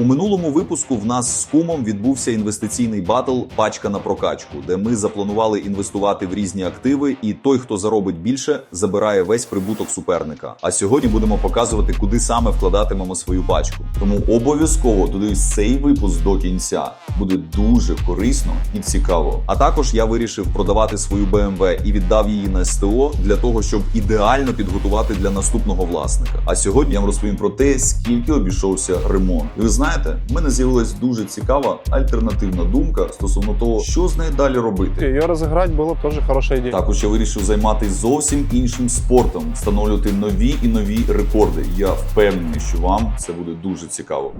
У минулому випуску в нас з кумом відбувся інвестиційний батл Пачка на прокачку, де ми запланували інвестувати в різні активи, і той, хто заробить більше, забирає весь прибуток суперника. А сьогодні будемо показувати, куди саме вкладатимемо свою пачку. Тому обов'язково додивись цей випуск до кінця. Буде дуже корисно і цікаво. А також я вирішив продавати свою BMW і віддав її на СТО для того, щоб ідеально підготувати для наступного власника. А сьогодні я вам розповім про те, скільки обійшовся ремонт. І ви знаєте, в мене з'явилась дуже цікава альтернативна думка стосовно того, що з нею далі робити. Ее разыграть было бы тоже хорошая идея. Також я вирішив займатися зовсім іншим спортом, встановлювати нові і нові рекорди. Я впевнений, що вам це буде дуже цікаво.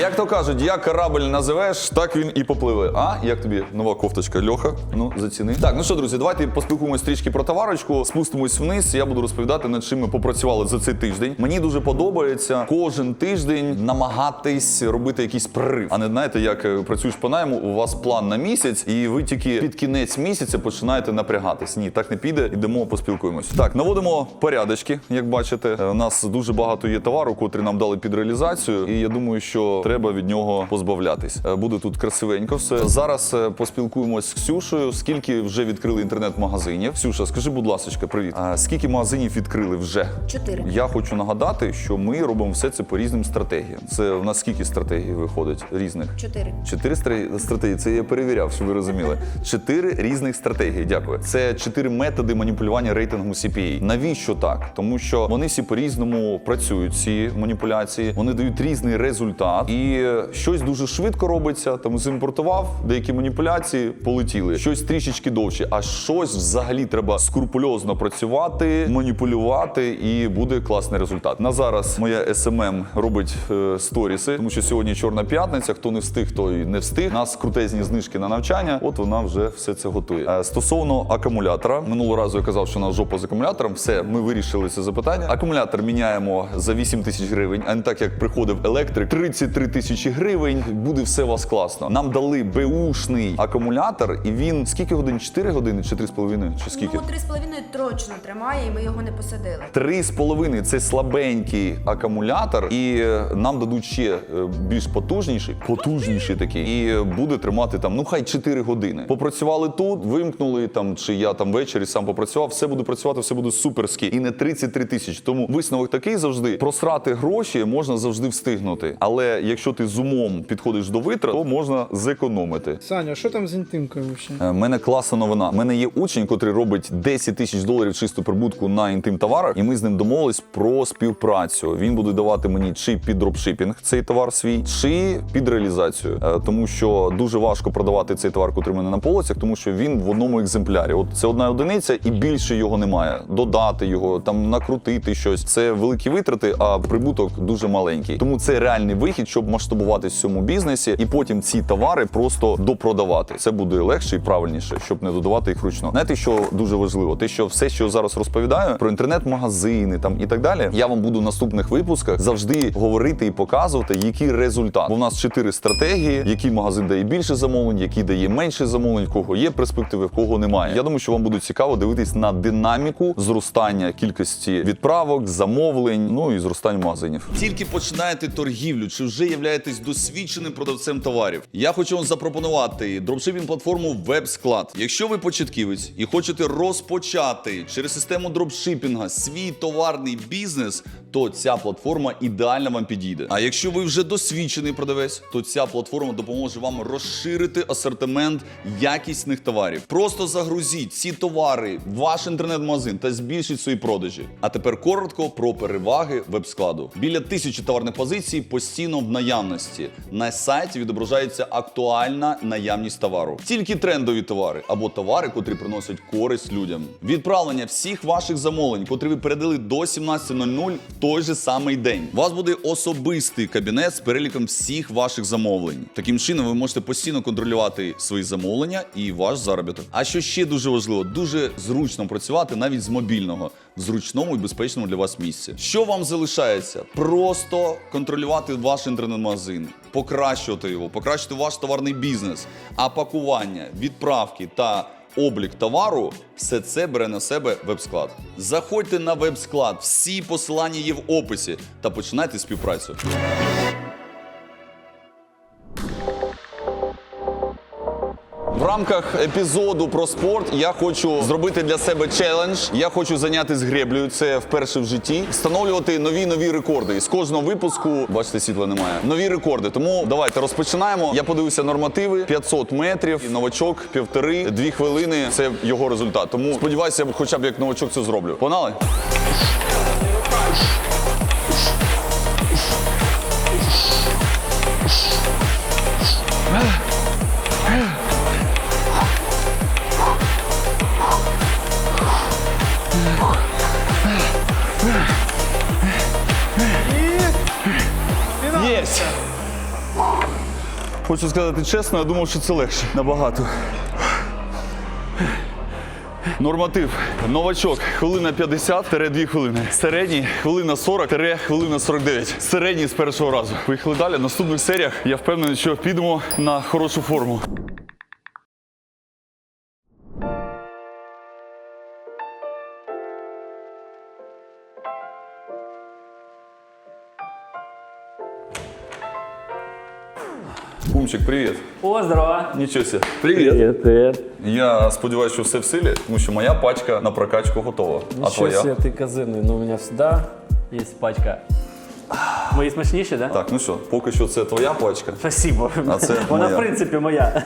Як то кажуть, як корабль називеш, так він і попливе. А як тобі нова кофточка Льоха? Ну заціни. Так, ну що, друзі, давайте поспілкуємось трішки про товарочку. Спустимось вниз. Я буду розповідати, над чим ми попрацювали за цей тиждень. Мені дуже подобається кожен тиждень намагатись робити якийсь прорив. А не знаєте, як е, працюєш по найму, у вас план на місяць, і ви тільки під кінець місяця починаєте напрягатись. Ні, так не піде. Ідемо, поспілкуємось. Так, наводимо порядочки, як бачите. Е, У нас дуже багато є товару, котрі нам дали під реалізацію, і я думаю, що треба від нього позбавлятись. Е, Буде тут красивенько все. Зараз е, поспілкуємось з Ксюшею. Скільки вже відкрили інтернет-магазинів? Ксюша, скажи, будь ласка, привіт. А скільки магазинів відкрили вже? Чотири. Я хочу нагадати, що ми робимо все це по різним стратегіям. Це в нас скільки стратегій виходить різних? Чотири. Чотири стратегії. Це я перевіряв, щоб ви розуміли. Чотири різних стратегії. Дякую. Це чотири методи маніпулювання рейтингу CPA. Навіщо так? Тому що вони всі по-різному працюють. Ці маніпуляції, вони дають різний результат, і щось дуже швидко робиться. Тому зімпортував деякі маніпуляції, полетіли. Щось трішечки довше, а щось взагалі треба скрупульозно працювати, маніпулювати, і буде класний результат. На зараз моя SMM робить е, сторіси, тому що сьогодні чорна п'ятниця. Хто не встиг, той не встиг. У Нас крутезні знижки на навчання. От вона вже все це готує. Е, Стосовно акумулятора, минулого разу я казав, що у нас жопа з акумулятором. Все, ми вирішили це запитання. Акумулятор міняємо за 8 тисяч гривень, а не так як приходив електрик. 33 тисячі гривень. Буде все у вас класно. Нам дали беушний акумулятор, і він скільки годин? 4 години чи 3,5? Чи скільки? Ну, три з половиною точно тримає, і ми його не посадили. Три з половиною це слабенький акумулятор, і е, нам дадуть ще е, більш потужніший, потужніший такий, і е, буде тримати там, ну хай 4 години. Попрацювали тут, вимкнули там, чи я там ввечері сам попрацював, все буде працювати, все буде суперськи. І не 33 тисячі. Тому висновок такий завжди: просрати гроші можна завжди встигнути. Але якщо ти з умом підходиш до витрат, то можна зекономити. Саня, що там з інтимкою? У мене класна новина. У мене є учень, котрий робить 10 тисяч доларів чисту прибутку на інтим товарах, і ми з ним домовились про співпрацю. Він буде давати мені чи під дропшипінг цей товар свій, чи під реалізацію. Е, Тому що дуже важко продавати цей товар, котрий мене на полицях, тому що він в одному екземплярі. От це одна одиниця, і більше його немає. Додати його, там накрутити щось. Це великі витрати, а прибуток дуже маленький. Тому це реальний вихід, щоб масштабуватись в цьому бізнесі, і потім ці товари просто допродавати. Це буде легше і правильніше, щоб не додавати їх вручну. Знаєте, що дуже важливо? Те, що все, що я зараз розповідаю про інтернет-магазини там і так далі, я вам буду в наступних випусках завжди говорити і показувати, який результат. Бо в нас чотири стратегії, який магазин дає більше замовлень, який дає менше замовлень, кого є перспективи, кого немає. Я думаю, що вам буде цікаво дивитись на динаміку зростання кількості відправок, замовлень, ну і зростання магазинів. Тільки починаєте торгівлю, чи вже являєтесь досвідченим продавцем товарів. Я хочу вам запропонувати дропшипінг платформу WebSклад. Якщо ви початківець і хочете розпочати через систему дропшипінга свій товарний бізнес, то ця платформа ідеально вам підійде. А якщо ви вже досвідчений продавець, то ця платформа допоможе вам розширити асортимент якісних товарів. Просто загрузіть ці товари в ваш інтернет-магазин та збільшіть свої продажі. А тепер коротко про переваги веб-складу. Біля тисячі товарних позицій постійно в наявності. На сайті відображається актуальна наявність товару. Тільки трендові товари або товари, котрі приносять користь людям. Відправлення всіх ваших замовлень, котрі ви передали до 17.00 в той же самий день. У вас буде особистий кабінет з переліком всіх ваших замовлень. Таким чином, ви можете постійно контролювати свої замовлення і ваш заробіток. А що ще дуже важливо, дуже зручно працювати навіть з мобільного в зручному і безпечному для вас місці. Що вам залишається? Просто контролювати ваш інтернет-магазин, покращувати його, покращити ваш товарний бізнес, а пакування, відправки та облік товару, все це бере на себе веб-склад. Заходьте на веб-склад, всі посилання є в описі та починайте співпрацю. Рамках епізоду про спорт я хочу зробити для себе челендж. Я хочу зайнятися греблею. Це вперше в житті. Встановлювати нові нові рекорди. І з кожного випуску, бачите, світла немає. Нові рекорди. Тому давайте розпочинаємо. Я подивився нормативи: 500 метрів. Новачок півтори, дві хвилини. Це його результат. Тому сподіваюся, хоча б як новачок це зроблю. Погнали? Хочу сказати чесно, я думав, що це легше. Набагато. Норматив. Новачок. Хвилина 50-2 хвилини. Середній хвилина 40 хвилина 49. Середній з першого разу. Поїхали далі. В наступних серіях я впевнений, що підемо на хорошу форму. Кумчик, привіт. О, здорово. Нічого себе. Привіт. Привет, привет. Я сподіваюся, що все в силі, тому що моя пачка на прокачку готова. а Ничего твоя? себе, ты козырный. Ну, у меня всегда есть пачка. Мої смачніші, да? Так, ну що, поки що це твоя пачка. Спасибо. А це Вона, моя. в принципі, моя.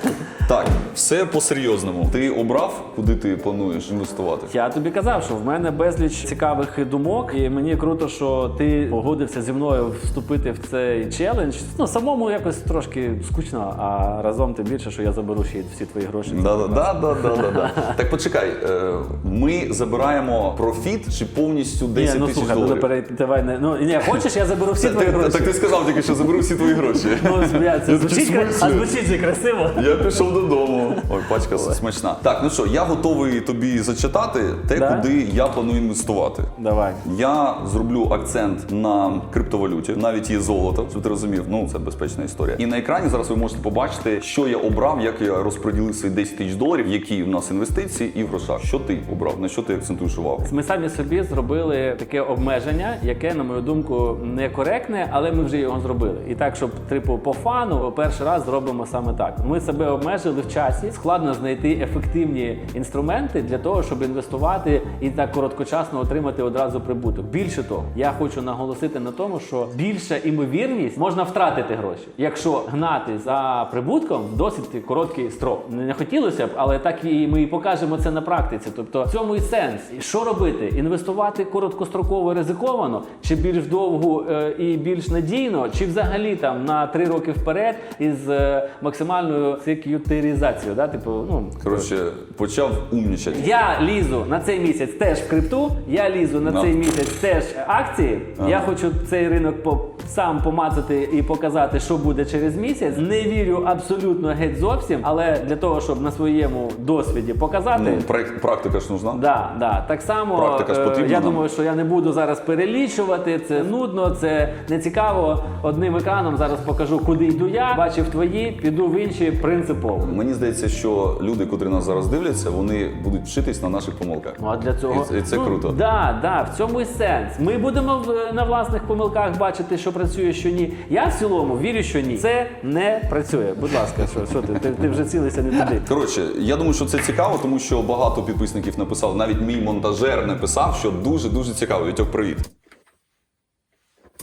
Так, все по-серйозному. Ти обрав, куди ти плануєш інвестувати? Я тобі казав, що в мене безліч цікавих думок, і мені круто, що ти погодився зі мною вступити в цей челендж. Ну, самому якось трошки скучно, а разом тим більше, що я заберу ще всі твої гроші. Да, да, да, да, да, да, да. Так почекай, е, ми забираємо профіт чи повністю 10 Ні, ну тисяч слухай, ну, доларів? давай не. Ну ні, хочеш, я заберу всі твої гроші. Так ти сказав тільки, що заберу всі твої гроші. Ну, я, це Я звучить, «В смислі?» а звучить же красиво. Я пішов додому. Ой, пачка смачна. Так, ну що, я готовий тобі зачитати те, Да? куди я планую інвестувати. Давай. Я зроблю акцент на криптовалюті, навіть є золото, щоб ти розумів. Ну це безпечна історія. І на екрані зараз ви можете побачити, що я обрав, як я розподілив свої 10 тисяч доларів, які у нас інвестиції і в грошах. Що ти обрав? На що ти акцентуєш увагу? Ми самі собі зробили таке обмеження, яке, на мою думку, некоректне, але ми вже його зробили. І так, щоб типу по фану, перший раз зробимо саме так. Ми себе обмежили в часі. Складно знайти ефективні інструменти для того, щоб інвестувати і так короткочасно отримати одразу прибуток. Більше того, я хочу наголосити на тому, що більша імовірність можна втратити гроші, якщо гнати за прибутком досить короткий строк. Не хотілося б, але так і ми і покажемо це на практиці. Тобто в цьому і сенс. Що робити? Інвестувати короткостроково ризиковано, чи більш довгу е, і більш надійно, чи взагалі там на три роки вперед із е, максимальною сек'ютеризацією. Да? Типу, ну Коротше, почав умнічати. я лізу на цей місяць теж в крипту, я лізу на Да. цей місяць теж акції. Я хочу цей ринок по, сам помацати і показати, що буде через місяць. Не вірю абсолютно геть зовсім, але для того, щоб на своєму досвіді показати. Ну, прак- практика ж нужна. Да, да. Так само Практика ж е, потрібна я думаю, що я не буду зараз перелічувати. Це нудно, це не цікаво. Одним екраном зараз покажу, куди йду я. Бачив твої, піду в інші принципово. Мені здається, що люди, котрі нас зараз дивляться, вони будуть вчитись на наших помилках. Ну а для цього І це- і це ну, круто. Да, да, в цьому і сенс. Ми будемо в- на власних помилках бачити, що працює, що ні. Я в цілому вірю, що ні. Це не працює. Будь ласка, що, що ти? ти? Ти вже цілився не туди. Коротше, я думаю, що це цікаво, тому що багато підписників написав, навіть мій монтажер написав, що дуже дуже цікаво. Вітьок, привіт.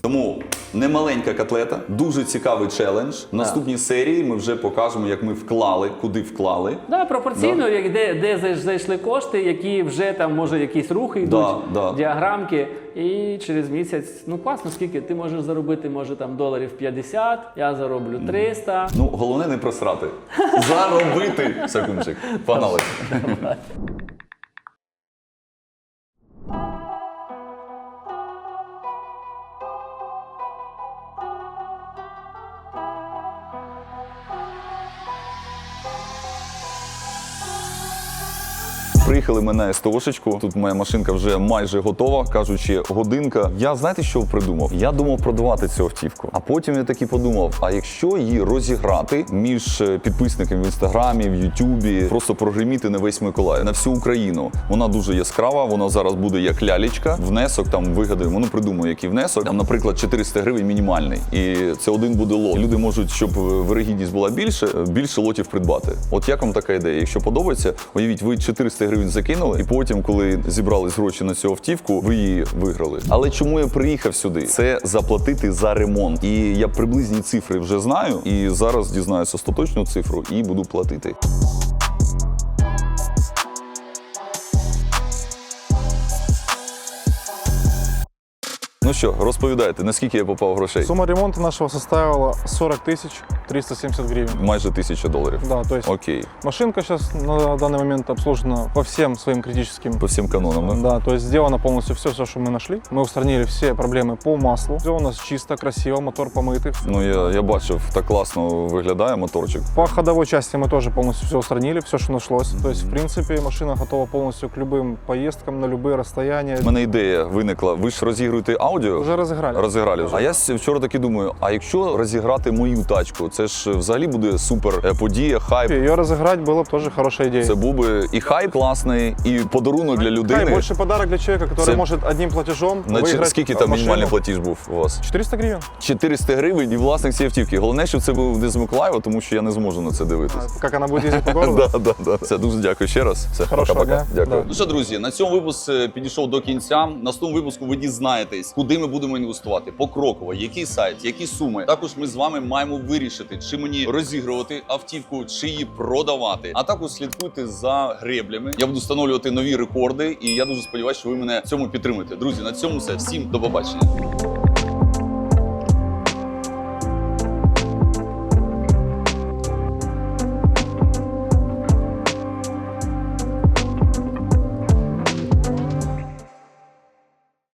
Тому немаленька котлета, дуже цікавий челендж. В наступній серії ми вже покажемо, як ми вклали, куди вклали. Да, пропорційно, як де, де зайш- зайшли кошти, які вже там може якісь рухи йдуть, да. діаграмки. І через місяць, ну класно, скільки ти можеш заробити, може там доларів 50, я зароблю 300. Ну, головне не просрати. Заробити. Секундчик. Погнали. Приїхали ми на СТОшечку. Тут моя машинка вже майже готова. Кажучи, годинка. Я знаєте, що придумав? Я думав продавати цю автівку. А потім я таки подумав: а якщо її розіграти між е, підписниками в інстаграмі, в Ютубі, просто прогреміти на весь Миколаїв, на всю Україну. Вона дуже яскрава. Вона зараз буде як лялечка. Внесок там вигадаємо. Ну придумаю, який внесок. Там, наприклад, 400 гривень мінімальний. І це один буде лот. Люди можуть, щоб е, вирогідність була більше, е, більше лотів придбати. От як вам така ідея? Якщо подобається, уявіть, ви 400 гривень закинули, і потім, коли зібрались гроші на цю автівку, ви її виграли. Але чому я приїхав сюди? Це заплатити за ремонт. І я приблизні цифри вже знаю. І зараз дізнаюся остаточну цифру і буду платити. Ну що, розповідайте, наскільки я попав грошей? Сумма ремонта нашего составила 40 тысяч 370 гривен. Майже тисяча доларів. Да, то есть Окей, машинка сейчас на данный момент обслужена по всем своим критическим по всім канонам. Да? Да, то есть сделано полностью все, все, что мы нашли. Мы устранили все проблемы по маслу. Все у нас чисто, красиво, мотор помытый. Ну я, я бачив, так класно виглядає моторчик. По ходовой части мы тоже полностью все устранили, все, что нашлось. То есть, в принципе, машина готова полностью к любым поездкам на любые расстояния. У мене ідея виникла. Ви ж розігруєте аудіо? Уже разыграли. Розіграли вже. А я с- вчора таки думаю: а якщо розіграти мою тачку, це ж взагалі буде супер е, подія, хайп. Ее разыграть было бы тоже хорошая идея. Це був би і хайп класний, і подарунок для Да, и людини. больше подарок для человека, который Це- может одним платежом На чи- выиграть скільки там машину. мінімальний платіж був у вас? 400 гривен. 400 гривень і власник цієї автівки. Головне, щоб це був не з Миколаєва, тому що я не зможу на це дивитись. Как она будет ездить по городу? Да, да, да. Все, дуже дякую ще раз. Все, Хорошого пока-пока. дня. Дякую. Да. Ну що, друзі, на цьому випуск е, підійшов до кінця. Наступному випуску ви дізнаєтесь, куди ми будемо інвестувати. Покроково, який сайт, які суми. Також ми з вами маємо вирішити, чи мені розігрувати автівку, чи її продавати. А також слідкуйте за греблями. Я буду встановлювати нові рекорди, і я дуже сподіваюся, що ви мене в цьому підтримуєте. Друзі, на цьому все. Всім до побачення.